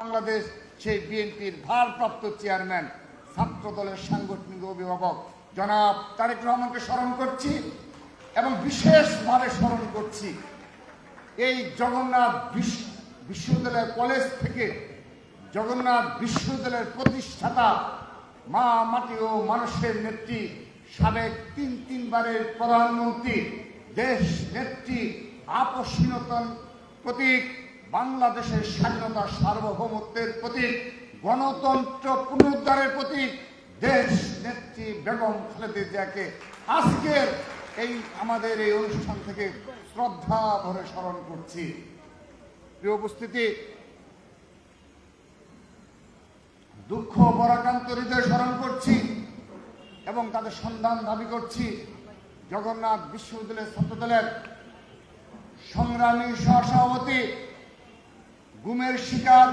বাংলাদেশ, সেই বিএনপির ভারপ্রাপ্ত চেয়ারম্যান ছাত্র দলের সাংগঠনিক অভিভাবক, জনাব তারেক রহমানকে স্মরণ করছি এবং বিশেষভাবে স্মরণ করছি, এই জগন্নাথ বিশ্ব- বিশ্ববিদ্যালয় কলেজ থেকে জগন্নাথ বিশ্ববিদ্যালয়ের প্রতিষ্ঠাতা মা, মাটি ও মানুষের নেত্রী সাবেক তিন, তিনবারের প্রধানমন্ত্রী, দেশ নেত্রী আপসীনতন প্রতীক বাংলাদেশের স্বাধীনতা সার্বভৌমত্বের প্রতীক, গণতন্ত্র পুনরুদ্ধারের প্রতীক, দেশ নেত্রী বেগম খালেদা জিয়াকে আজকের এই আমাদের এই অনুষ্ঠান থেকে শ্রদ্ধা ভরে স্মরণ করছি। প্রিয় উপস্থিতি, দুঃখ বরাকান্ত হৃদয় স্মরণ করছি এবং তাদের সন্ধান দাবি করছি। জগন্নাথ বিশ্ববিদ্যালয়ের ছাত্রদলের সংগ্রামী সহসভাপতি গুমের শিকার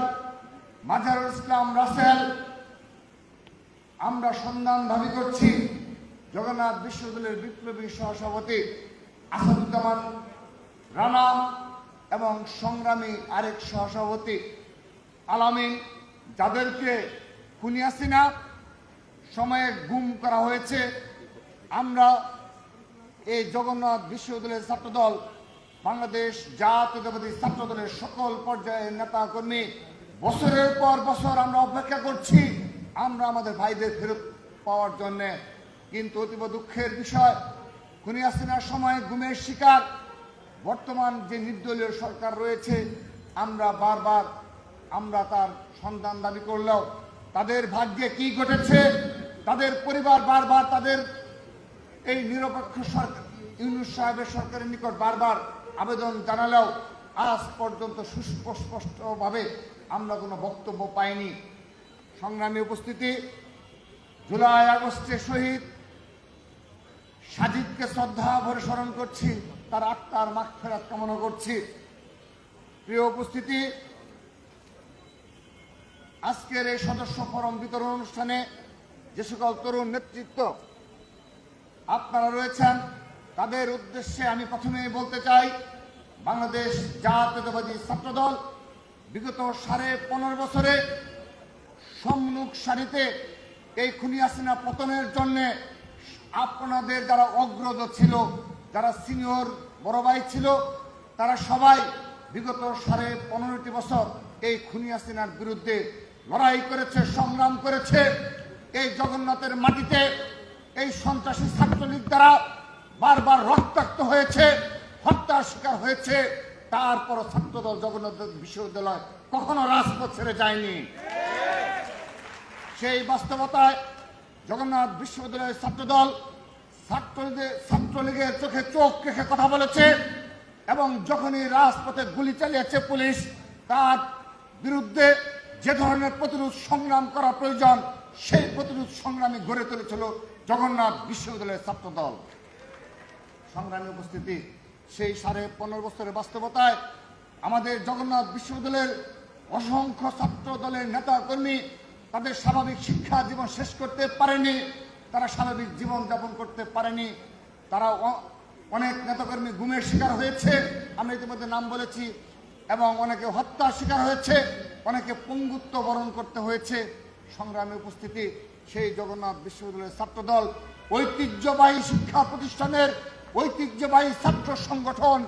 মাজারুল ইসলাম রাসেল। আমরা সন্ধান দাবি করছি, জগন্নাথ বিশ্ববিদ্যালয়ের বিপ্লবী সহসভাপতি আসাদুজ্জামান রানা এবং সংগ্রামী আরেক সহসভাপতি আলামিন যাদেরকে খুনিয়াসিনা সময়ে গুম করা হয়েছে। আমরা এই জগন্নাথ বিশ্ববিদ্যালয়ের ছাত্রদল বাংলাদেশ জাতীয়তাবাদী ছাত্রদলের সকল পর্যায়ের নেতা কর্মী বছরের পর বছর আমরা অপেক্ষা করছি, আমরা আমাদের ভাইদের ফেরত পাওয়ার জন্য। কিন্তু অতীব দুঃখের বিষয়, খুনি হাসিনার সময় গুমের শিকার, বর্তমান যে নির্দলীয় সরকার রয়েছে, আমরা বারবার আমরা তার সন্ধান দাবি করলেও তাদের ভাগ্যে কি ঘটেছে, তাদের পরিবার বারবার তাদের এই নিরপেক্ষ সরকার, ইউনুস সাহেবের সরকারের নিকট বারবার আবেদন জানালেও আজ পর্যন্ত সুস্পষ্টভাবে আমরা কোনো বক্তব্য পাইনি। সংগ্রামী উপস্থিতি, জুলাই আগস্টে শহীদ সাজিদকে শ্রদ্ধা ভরে স্মরণ করছি, তার আত্মার মাখ ফেরাত কামনা করছি। প্রিয় উপস্থিতি, আজকের এই সদস্য ফরম বিতরণ অনুষ্ঠানে যে সকল তরুণ নেতৃত্ব আপনারা রয়েছেন তাদের উদ্দেশ্যে আমি প্রথমেই বলতে চাই, বাংলাদেশ জাতীয়তাবাদী ছাত্রদল বিগত সাড়ে পনেরো বছরে সম্মুখ সারিতে এই খুনি হাসিনা পতনের জন্য আপনাদের যারা অগ্রজ ছিল, যারা সিনিয়র বড় ভাই ছিল, তারা সবাই বিগত সাড়ে পনেরোটি বছর এই খুনি হাসিনার বিরুদ্ধে লড়াই করেছে, সংগ্রাম করেছে। এই জগন্নাথের মাটিতে এই সন্ত্রাসী ছাত্রলীগ দ্বারা বারবার রক্তাক্ত হয়েছে, হত্যার শিকার হয়েছে। তারপর ছাত্রদল জগন্নাথ বিশ্ববিদ্যালয় কখনো রাজপথ ছেড়ে যায়নি। সেই বাস্তবতায় জগন্নাথ বিশ্ববিদ্যালয়ের ছাত্রদল ছাত্রলীগের ছাত্রলীগের চোখে চোখ রেখে কথা বলেছে এবং যখনই রাজপথে গুলি চালিয়েছে পুলিশ, তার বিরুদ্ধে যে ধরনের প্রতিরোধ সংগ্রাম করা প্রয়োজন, সেই প্রতিরোধ সংগ্রামে গড়ে তুলেছিল জগন্নাথ বিশ্ববিদ্যালয়ের ছাত্রদল। সংগ্রামী উপস্থিতি, সেই সাড়ে পনেরো বছরের বাস্তবতায় আমাদের জগন্নাথ বিশ্ববিদ্যালয়ের অসংখ্য ছাত্র দলের নেতা কর্মী তাদের স্বাভাবিক শিক্ষা জীবন শেষ করতে পারেনি, তারা স্বাভাবিক জীবন যাপন করতে পারেনি, তারা অনেক নেতাকর্মী গুমের শিকার হয়েছে, আমরা ইতিমধ্যে নাম বলেছি, এবং অনেকে হত্যার শিকার হয়েছে, অনেকে পঙ্গুত্ব বরণ করতে হয়েছে, সংগ্রামে উপস্থিতি, সেই জগন্নাথ বিশ্ববিদ্যালয়ের ছাত্রদল ঐতিহ্যবাহী শিক্ষা প্রতিষ্ঠানের ঐতিহ্যবাহী ছাত্র সংগঠন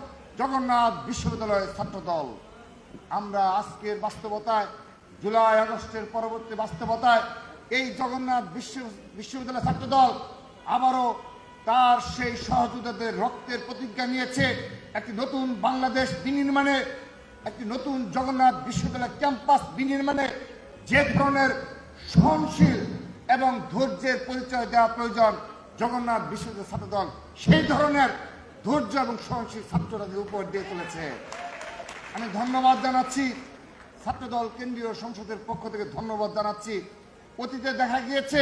জগন্নাথ বিশ্ববিদ্যালয়ের ছাত্রদল। আমরা আজকের বাস্তবতায়, জুলাই আগস্টের পরবর্তী বাস্তবতায় এই জগন্নাথ বিশ্ব বিশ্ববিদ্যালয় ছাত্রদল আবারও তার সেই সহযোগিতাদের রক্তের প্রতিজ্ঞা নিয়েছে। একটি নতুন বাংলাদেশ বিনির্মাণে, একটি নতুন জগন্নাথ বিশ্ববিদ্যালয় ক্যাম্পাস বিনির্মাণে যে ধরনের সহনশীল এবং ধৈর্যের পরিচয় দেওয়া প্রয়োজন জগন্নাথ বিশ্ববিদ্যালয় ছাত্রদল সেই ধরনের ধৈর্য এবং সহনশীল ছাত্ররাদের উপর দিয়ে চলেছে। আমি ধন্যবাদ জানাচ্ছি ছাত্রদল কেন্দ্রীয় সংসদের পক্ষ থেকে ধন্যবাদ জানাচ্ছি। অতীতে দেখা গিয়েছে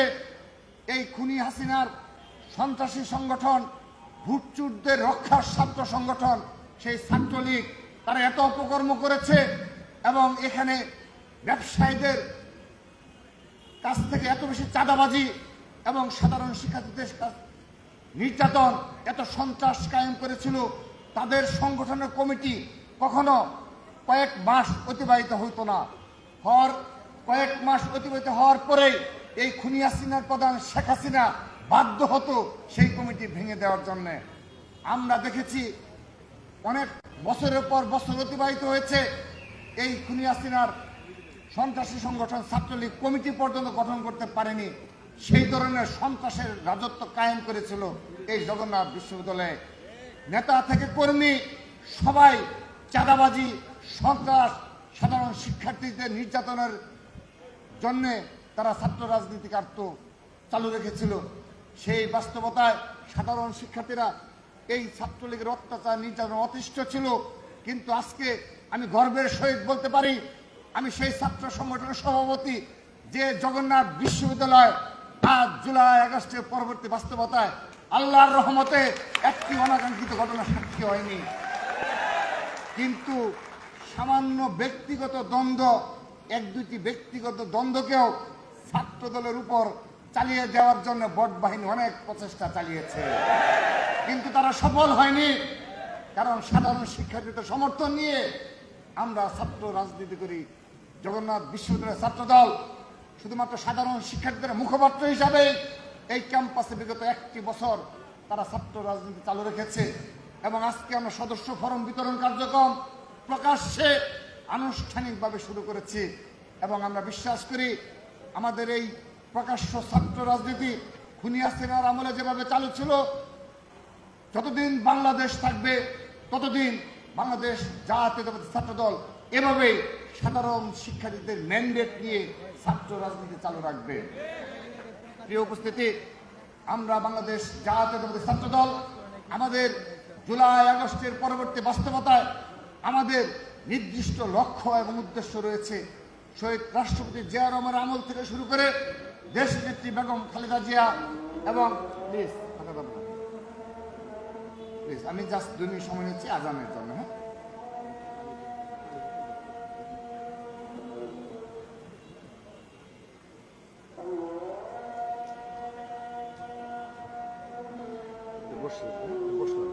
এই খুনি হাসিনার সন্ত্রাসী সংগঠন ভুটচুরদের রক্ষার ছাত্র সংগঠন, সেই ছাত্রলীগ, তারা এত অপকর্ম করেছে এবং এখানে ব্যবসায়ীদের কাছ থেকে এত বেশি চাঁদাবাজি এবং সাধারণ শিক্ষার্থীদের নির্যাতন এত সন্ত্রাস কায়েম করেছিল, তাদের সংগঠনের কমিটি কখনো কয়েক মাস অতিবাহিত হইতো না। হওয়ার কয়েক মাস অতিবাহিত হওয়ার পরেই এই খুনি হাসিনার প্রধান শেখ হাসিনা বাধ্য হতো সেই কমিটি ভেঙে দেওয়ার জন্য। আমরা দেখেছি অনেক বছরের পর বছর অতিবাহিত হয়েছে এই খুনি হাসিনার সন্ত্রাসী সংগঠন ছাত্রলীগ কমিটি পর্যন্ত গঠন করতে পারেনি। সেই ধরনের সন্ত্রাসের রাজত্ব কায়েম করেছিল এই জগন্নাথ বিশ্ববিদ্যালয়ে। নেতা থেকে কর্মী, সবাই চাঁদাবাজি, সন্ত্রাস, সাধারণ শিক্ষার্থীদের নির্যাতনের জন্যে তারা ছাত্র রাজনীতি কার্য চালু রেখেছিল। সেই বাস্তবতায় সাধারণ শিক্ষার্থীরা এই ছাত্রলীগের অত্যাচার, নির্যাতন অতিষ্ঠ ছিল। কিন্তু আজকে আমি গর্বের সহিত বলতে পারি, আমি সেই ছাত্র সংগঠনের সভাপতি যে জগন্নাথ বিশ্ববিদ্যালয় আজ জুলাই আগস্টের পরবর্তী বাস্তবতায় আল্লাহর রহমতে একটি অনাকাঙ্ক্ষিত ঘটনা সাক্ষী হয়নি। কিন্তু সামান্য ব্যক্তিগত দ্বন্দ্ব, এক দুটি ব্যক্তিগত দ্বন্দ্বকেও ছাত্র দলের উপর চালিয়ে দেওয়ার জন্য বট বাহিনী অনেক প্রচেষ্টা চালিয়েছে। কিন্তু তারা সফল হয়নি, কারণ সাধারণ শিক্ষার্থীদের সমর্থন নিয়ে আমরা ছাত্র রাজনীতি করি। জগন্নাথ বিশ্ববিদ্যালয়ের ছাত্র দল শুধুমাত্র সাধারণ শিক্ষার্থীদের মুখপাত্র হিসাবে এই ক্যাম্পাসে বিগত একটি বছর তারা ছাত্র রাজনীতি চালু রেখেছে এবং আজকে আমরা সদস্য ফরম বিতরণ কার্যক্রম প্রকাশ্যে আনুষ্ঠানিকভাবে শুরু করেছি এবং আমরা বিশ্বাস করি আমাদের এই প্রকাশ্য ছাত্র রাজনীতি খুনিয়া সেনার আমলে যেভাবে চালু ছিল, যতদিন বাংলাদেশ থাকবে, ততদিন বাংলাদেশ জাতীয়তাবাদী ছাত্র দল এভাবেই সাধারণ শিক্ষার্থীদের ম্যান্ডেট নিয়ে ছাত্র রাজনীতি চালু রাখবে। প্রিয় উপস্থিতি, আমরা বাংলাদেশ জাতীয়তাবাদী ছাত্র দল আমাদের জুলাই আগস্টের পরবর্তী বাস্তবতায় আমাদের নির্দিষ্ট লক্ষ্য এবং উদ্দেশ্য রয়েছে। শহীদ রাষ্ট্রপতি জিয়া রহমানের আমল থেকে শুরু করে দেশ নেত্রী বেগম খালেদা জিয়া এবং। প্লিজ, আমি জাস্ট দুই মিনিট সময় নিচ্ছি, আজানের জন্য হ্যাঁ? বসে হ্যাঁ? বসে